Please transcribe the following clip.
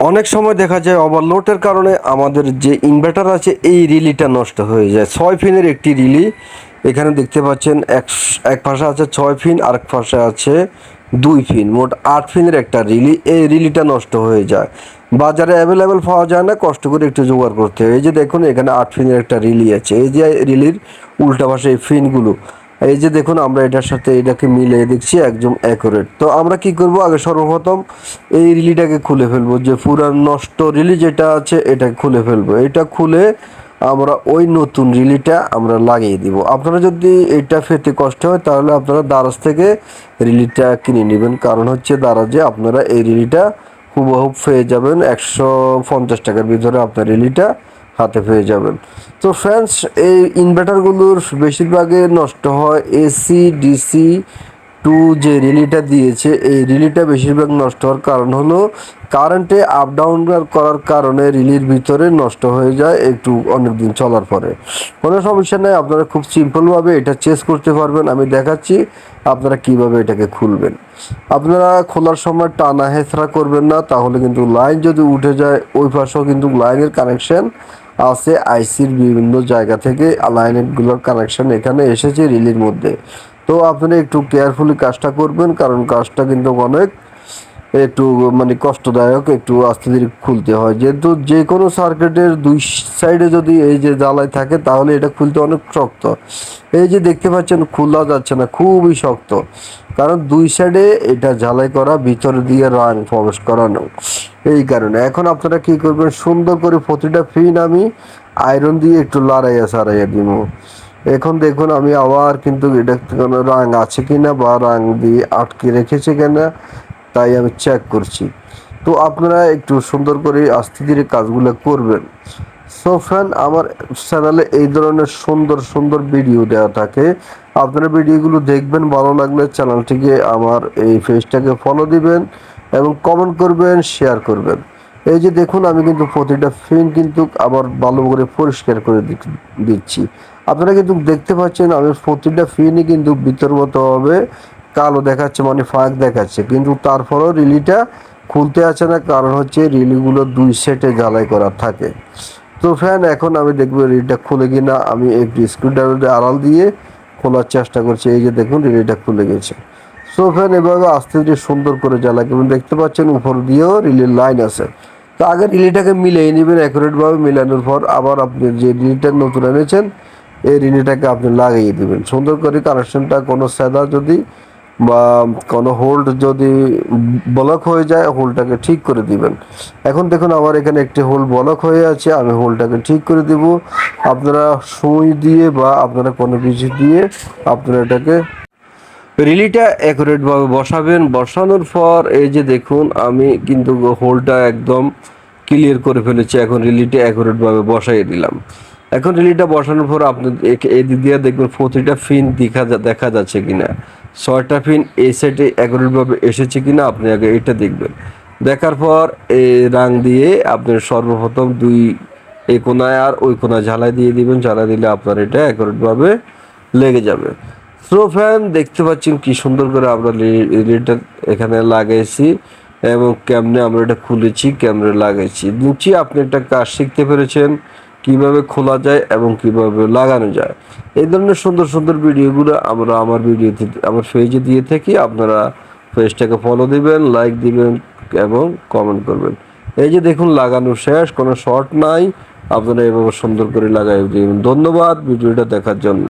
অনেক সময় দেখা যায় ওভারলোডের কারণে আমাদের যে ইনভার্টার আছে, এই রিলিটা নষ্ট হয়ে যায়। ছয় ফিনের একটি রিলি, এখানে দেখতে পাচ্ছেন এক এক পাশে আছে ছয় ফিন আর এক পাশে আছে দুই ফিন। মোট আট ফিনের একটা রিলি, এই রিলিটা নষ্ট হয়ে যায়। বাজারে অ্যাভেলেবেল পাওয়া যায় না, কষ্ট করে একটু জোগাড় করতে হয়। এই যে দেখুন, এখানে আট ফিনের একটা রিলি আছে। এই যে রিলির উল্টা পাশে এই ফিনগুলো এই যে দেখুন, আমরা এটার সাথে এটাকে মিলিয়ে দেখছি, একদম অ্যাকুরেট তো আমরা কি করব? আগে সর্বপ্রথম এই রিলিটাকে খুলে ফেলব, যে পুরা নষ্ট রিলি যেটা আছে এটা খুলে ফেলব। এটা খুলে আমরা ওই নতুন রিলিটা আমরা লাগিয়ে দিব। আপনারা যদি এটা ফেতে কষ্ট হয়, তাহলে আপনারা দারাজ থেকে রিলিটা কিনে নেবেন। কারণ হচ্ছে দারাজে আপনারা এই রিলিটা হুবহুব পেয়ে যাবেন একশো পঞ্চাশ টাকার ভিতরে আপনার রিলিটা। হাতে পেয়ে যাবেন। তো ফ্রেন্ডস এই ইনভার্টারগুলোর বেশিরভাগে নষ্ট হয় এসি ডিসি টু যে রিলিটা দিয়েছে। এই রিলিটা বেশিরভাগ নষ্ট হওয়ার কারণ হলো কারেন্টে আপ ডাউন করার কারণে রিলির ভিতরে নষ্ট হয়ে যায় একটু অনেক দিন চলার পরে। কোনো সমস্যা নেই, আপনারা খুব সিম্পলভাবে এটা চেস করতে পারবেন। আমি দেখাচ্ছি আপনারা কীভাবে এটাকে খুলবেন। আপনারা খোলার সময় টানা হেঁচড়া করবেন না, তাহলে কিন্তু লাইন যদি উঠে যায়, ওই পাশেও কিন্তু লাইনের কানেকশন আছে আইসির বিভিন্ন জায়গা থেকে লাইনেরগুলোর কানেকশন এখানে এসেছে রিলির মধ্যে। তো আপনি একটু কেয়ারফুলি কাজটা করবেন, কারণ কাজটা কিন্তু অনেক একটু মানে কষ্টদায়ক, একটু আস্তে ধীরে খুলতে হয়। যেহেতু যে কোনো সার্কিটের দুই সাইডে যদি এই যে জ্বালাই থাকে, তাহলে এটা খুলতে অনেক শক্ত। এই যে দেখতে পাচ্ছেন, খোলা যাচ্ছে না, খুবই শক্ত। কারণ দুই সাইডে এটা ঝালাই করা, ভিতরে দিয়ে রং প্রবেশ করানো। এই কারণে। এখন আপনারা কি করবেন, সুন্দর করে প্রতিটা ফিন আমি আয়রন দিয়ে একটু লড়াইয়া সারাইয়া দিব। এখন দেখুন, আমি আবার কিন্তু এটা কোনো রাং আছে কিনা বা রাং দিয়ে আটকে রেখেছে কিনা। তাই আমি চেক করছি। তো আপনারা একটু সুন্দর করে আস্তে ধীরে কাজগুলো করবেন। সো ফ্রেন্ড আমার চ্যানেলে এই ধরনের সুন্দর সুন্দর ভিডিও দেওয়া থাকে। আপনারা ভিডিওগুলো দেখবেন, ভালো লাগলে চ্যানেলটিকে আমার এই পেজটাকে ফলো দিবেন এবং কমেন্ট করবেন শেয়ার করবেন। এই যে দেখুন, আমি কিন্তু প্রতিটা ফিন কিন্তু আবার ভালো করে পরিষ্কার করে দিচ্ছি। আপনারা কিন্তু দেখতে পাচ্ছেন, আমি প্রতিটা ফিনই কিন্তু হবে। কালো দেখাচ্ছে মানে ফাঁক দেখাচ্ছে। কিন্তু তারপরেও রিলিটা খুলতে আছে না, কারণ হচ্ছে রিলিগুলো দুই সেটে জ্বালাই করা থাকে। তো ফ্যান এখন আমি দেখব রিলটা খুলে কিনা। আমি একটু স্ক্রুড্রাইভার আড়াল দিয়ে খোলার চেষ্টা করছি, এই যে দেখুন রিলিটা খুলে গেছে। সো ফ্যান এভাবে আস্তে ধীরে সুন্দর করে জ্বালা এবং দেখতে পাচ্ছেন? উপর দিয়েও রিলের লাইন আছে। তো আগে রিলিটাকে মিলিয়ে নেবেন অ্যাকুরেটভাবে মিলানোর পর আবার আপনি যে রিলিটা নতুন এনেছেন, এই রিলিটাকে আপনি লাগিয়ে দেবেন। সুন্দর করে কানেকশনটা কোনো সাদা যদি বা কোনো হোল্ড যদি ব্লক হয়ে যায় হোলটাকে ঠিক করে দিবেন। এখন দেখুন আমার এখানে একটি হোল ব্লক হয়ে আছে, আমি হোলটাকে ঠিক করে দিব। আপনারা সুই দিয়ে বা আপনারা কোনো কিছু দিয়ে আপনারা এটাকে রিলিটা অ্যাকুরেটভাবে বসাবেন। বসানোর পর এই যে দেখুন, আমি কিন্তু হোলটা একদম ক্লিয়ার করে ফেলেছি, এখন রিলিটা অ্যাকুরেটভাবে বসাই দিলাম। এখন রিলিটা বসানোর পর আপনি এই দিয়ে দেখবেন প্রতিটা ফিন দেখা দেখা যাচ্ছে কিনা। ছয়টা এই সাইডে অ্যাকুরেটভাবে এসেছে কিনা আপনি আগে এটা দেখবেন। দেখার পর এই রাং দিয়ে আপনি সর্বপ্রথম দুই এই কোনায় আর ওই কোনায় ঝালাই দিয়ে দিবেন, ঝালাই দিলে আপনার এটা অ্যাকুরেটভাবে লেগে যাবে। স্লো ফ্যান দেখতে পাচ্ছেন কি সুন্দর করে আমরা রিলটা এখানে লাগাইছি এবং কেমনে আমরা এটা খুলেছি কেমনে লাগাইছি। নিচে আপনি একটা কাজ শিখতে পেরেছেন কীভাবে খোলা যায় এবং কীভাবে লাগানো যায়। এই ধরনের সুন্দর সুন্দর ভিডিওগুলো আমরা আমার ভিডিওতে, আমার পেজে দিয়ে থাকি। আপনারা পেজটাকে ফলো দিবেন লাইক দিবেন এবং কমেন্ট করবেন। এই যে দেখুন, লাগানো শেষ, কোনো শর্ট নাই। আপনারা এভাবে সুন্দর করে লাগাই দিবেন। ধন্যবাদ ভিডিওটা দেখার জন্য।